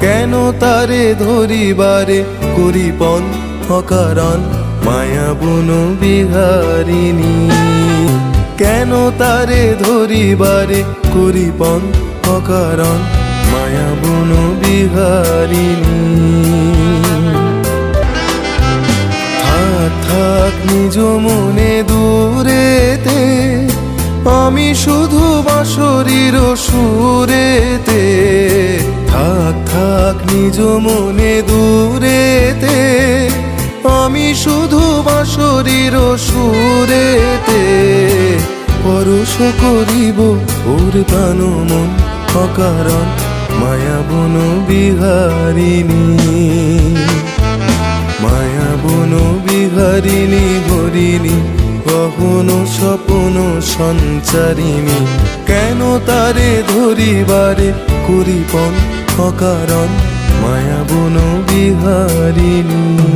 কেন তারে ধরিবারে করিপন অকারণ মায়া বুন বিহারিণী। কেন তারে ধরিবারে করিপন অকারণ মায়া বুন বিহারিণী। থাক থাক, নিজ মনে দূরেতে, আমি শুধু বাঁশরীর সুরেতে নিজ মনে দূরেতে, আমি শুধু বাঁশরীর সুরেতে। পরশ করিব ওর প্রাণ মন অকারণ, মায়া বন বিহারিণী। মায়া বন বিহারিণী, হরিণী গহন স্বপন সঞ্চারিণী। কেন তারে ধরিবারে করিপন অকারণ মায়া বন বিহারিণী